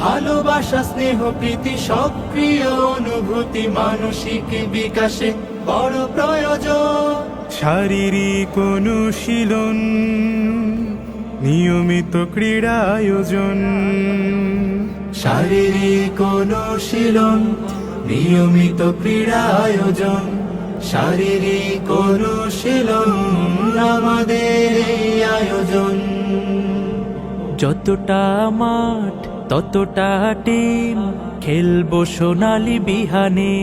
ভালোবাসা স্নেহ প্রীতি সক্রিয় অনুভূতি মানসিক বিকাশে বড় প্রয়োজন। শারীরিক অনুশীলন নিয়মিত ক্রীড়া আয়োজন শারীরিক অনুশীলন নিয়মিত ক্রীড়া আয়োজন শারীরিক অনুশীলন আমাদের আয়োজন। যতটা মাঠ ততটা টিম খেলব সোনালি বিহানে।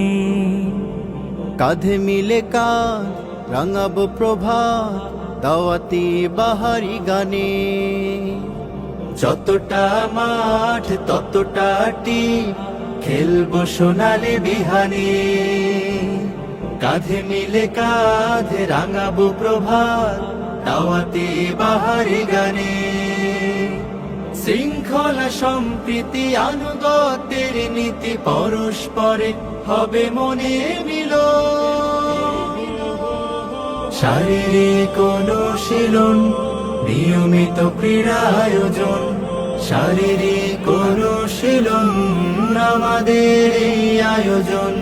কাঁধে মিলে কাঁধ, রাঙাবো প্রভাত, দাওয়াতি বাহারি গানে। যতটা মাঠ, ততটা টিম খেলব সোনালি বিহানে। কাঁধে মিলে কাঁধে, রাঙাবো প্রভাত, দাওয়াতে বাহারি গানে। শৃঙ্খলা সম্প্রীতি আনুগত্যের নীতি পরস্পরে হবে মনে মিল শারীরিক অনুশীলন, নিয়মিত ক্রীড়া আয়োজন, শারীরিক অনুশীলন আমাদের এই আয়োজন।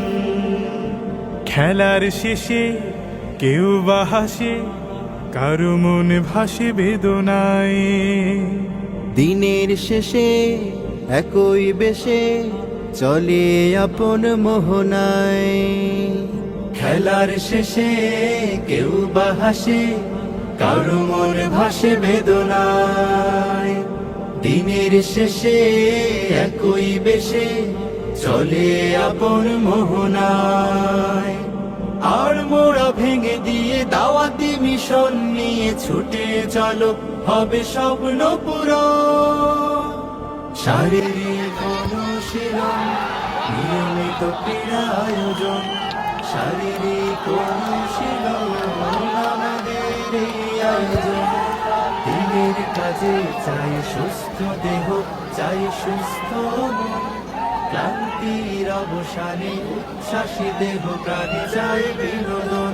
খেলার শেষে কেউ বা হাসে, কারও মন ভাসে বেদনায়। দিনের শেষে একই বেশে চলে আপন মোহনায়। খেলার শেষে কেউ বা হাসে, কারও মন ভাসে বেদনায়। দিনের শেষে একই বেশে চলে আপন মোহনায়। আর দিয়ে দাওয়াতি মিশন নিয়ে ছুটে চলো, হবে স্বপ্ন পুরো শারীরিক অনুশীলন, নিয়মিত ক্রীড়া আয়োজন। শারীরিক অনুশীলন আয়োজন। দিনের কাজে চাই সুস্থ দেহ, চাই সুস্থ ক্লান্তির অবসানে উচ্ছ্বাসী দেহ প্রাণে চাই বিনোদন।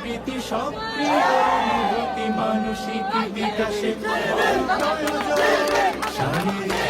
প্রীতি সক্রিয় অনুভূতি মানসিক বিকাশে। শারীরিক